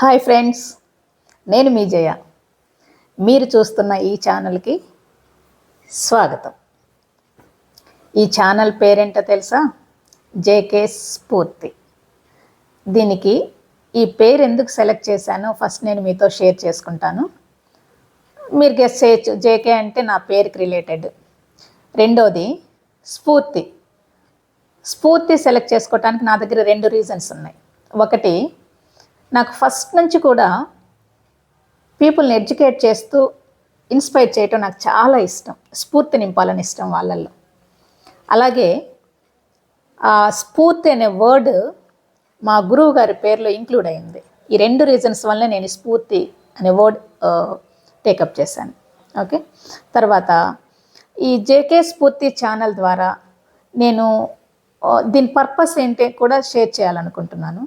Hi friends నేను మీ జయ. మీరు చూస్తున్న ఈ ఛానల్కి స్వాగతం. ఈ ఛానల్ పేరేంటో తెలుసా? జేకే స్ఫూర్తి. దీనికి ఈ పేరు ఎందుకు సెలెక్ట్ చేశానో ఫస్ట్ నేను మీతో షేర్ చేసుకుంటాను. మీరు గెస్ట్ చేయొచ్చు. జేకే అంటే నా పేరుకి రిలేటెడ్. రెండోది స్ఫూర్తి. స్ఫూర్తి సెలెక్ట్ చేసుకోవటానికి నా దగ్గర రెండు రీజన్స్ ఉన్నాయి. ఒకటి నాకు ఫస్ట్ నుంచి కూడా పీపుల్ని ఎడ్యుకేట్ చేస్తూ ఇన్స్పైర్ చేయటం నాకు చాలా ఇష్టం. స్ఫూర్తి నింపాలని ఇష్టం వాళ్ళల్లో. అలాగే ఆ స్ఫూర్తి అనే వర్డ్ మా గురువు గారి పేరులో ఇంక్లూడ్ అయింది. ఈ రెండు రీజన్స్ వల్ల నేను స్ఫూర్తి అనే వర్డ్ టేకప్ చేశాను. ఓకే? తర్వాత ఈ జేకే స్ఫూర్తి ఛానల్ ద్వారా నేను దీని పర్పస్ ఏంటి కూడా షేర్ చేయాలనుకుంటున్నాను.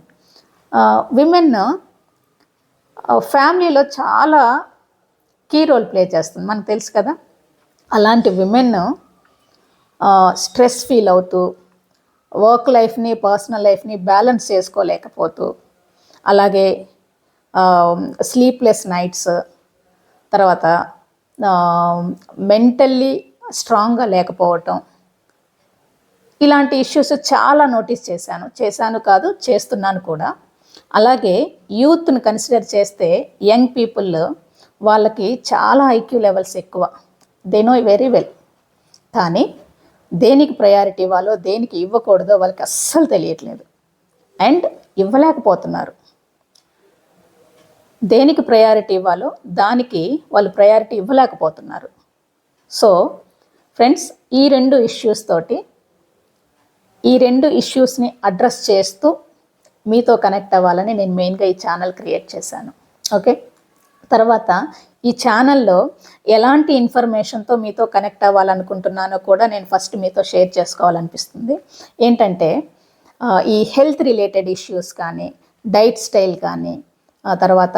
విమెన్ ఫ్యామిలీలో చాలా కీ రోల్ ప్లే చేస్తుంది. మనకు తెలుసు కదా? అలాంటి విమెన్ స్ట్రెస్ ఫీల్ అవుతూ వర్క్ లైఫ్ని పర్సనల్ లైఫ్ని బ్యాలెన్స్ చేసుకోలేకపోతూ అలాగే స్లీప్లెస్ నైట్స్ తర్వాత మెంటల్లీ స్ట్రాంగ్గా లేకపోవటం ఇలాంటి ఇష్యూస్ చాలా నోటీస్ చేశాను. చేశాను కాదు చేస్తున్నాను కూడా. అలాగే యూత్ని కన్సిడర్ చేస్తే యంగ్ పీపుల్ వాళ్ళకి చాలా ఐక్యూ లెవెల్స్ ఎక్కువ. దే నో వెరీ వెల్ కానీ దేనికి ప్రయారిటీ ఇవ్వాలో దేనికి ఇవ్వకూడదో వాళ్ళకి అస్సలు తెలియట్లేదు. అండ్ ఇవ్వలేకపోతున్నారు. దేనికి ప్రయారిటీ ఇవ్వాలో దానికి వాళ్ళు ప్రయారిటీ ఇవ్వలేకపోతున్నారు. సో ఫ్రెండ్స్ ఈ రెండు ఇష్యూస్ తోటి ఈ రెండు ఇష్యూస్ని అడ్రస్ చేస్తూ మీతో కనెక్ట్ అవ్వాలని నేను మెయిన్గా ఈ ఛానల్ క్రియేట్ చేశాను. ఓకే? తర్వాత ఈ ఛానల్లో ఎలాంటి ఇన్ఫర్మేషన్తో మీతో కనెక్ట్ అవ్వాలనుకుంటున్నానో కూడా నేను ఫస్ట్ మీతో షేర్ చేసుకోవాలనిపిస్తుంది. ఏంటంటే ఈ హెల్త్ రిలేటెడ్ ఇష్యూస్ కానీ డైట్ స్టైల్ కానీ తర్వాత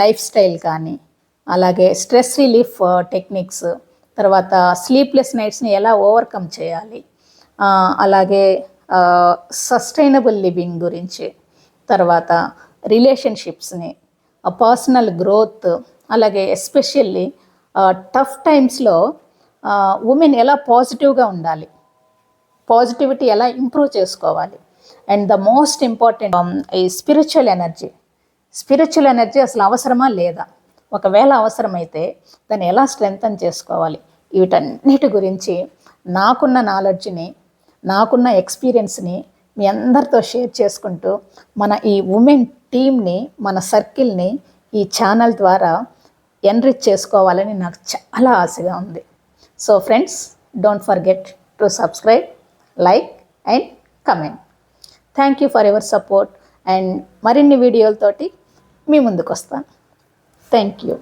లైఫ్ స్టైల్ కానీ అలాగే స్ట్రెస్ రిలీఫ్ టెక్నిక్స్ తర్వాత స్లీప్లెస్ నైట్స్ని ఎలా ఓవర్కమ్ చేయాలి అలాగే సస్టైనబుల్ లివింగ్ గురించి తర్వాత రిలేషన్షిప్స్ని పర్సనల్ గ్రోత్ అలాగే ఎస్పెషల్లీ టఫ్ టైమ్స్లో ఉమెన్ ఎలా పాజిటివ్గా ఉండాలి పాజిటివిటీ ఎలా ఇంప్రూవ్ చేసుకోవాలి అండ్ ద మోస్ట్ ఇంపార్టెంట్ ఈ స్పిరిచువల్ ఎనర్జీ స్పిరిచువల్ ఎనర్జీ అసలు అవసరమా లేదా? ఒకవేళ అవసరమైతే దాన్ని ఎలా స్ట్రెంగ్తన్ చేసుకోవాలి? వీటన్నిటి గురించి నాకున్న నాలెడ్జ్ని నాకున్న ఎక్స్పీరియన్స్ని మీ అందరితో షేర్ చేసుకుంటూ మన ఈ ఉమెన్ టీమ్ని మన సర్కిల్ని ఈ ఛానల్ ద్వారా ఎన్రిచ్ చేసుకోవాలని నాకు చాలా ఆశగా ఉంది. So friends don't forget to subscribe like and comment. Thank you for your support and మరిన్ని వీడియోలతోటి మీ ముందుకు వస్తాను థ్యాంక్ యూ.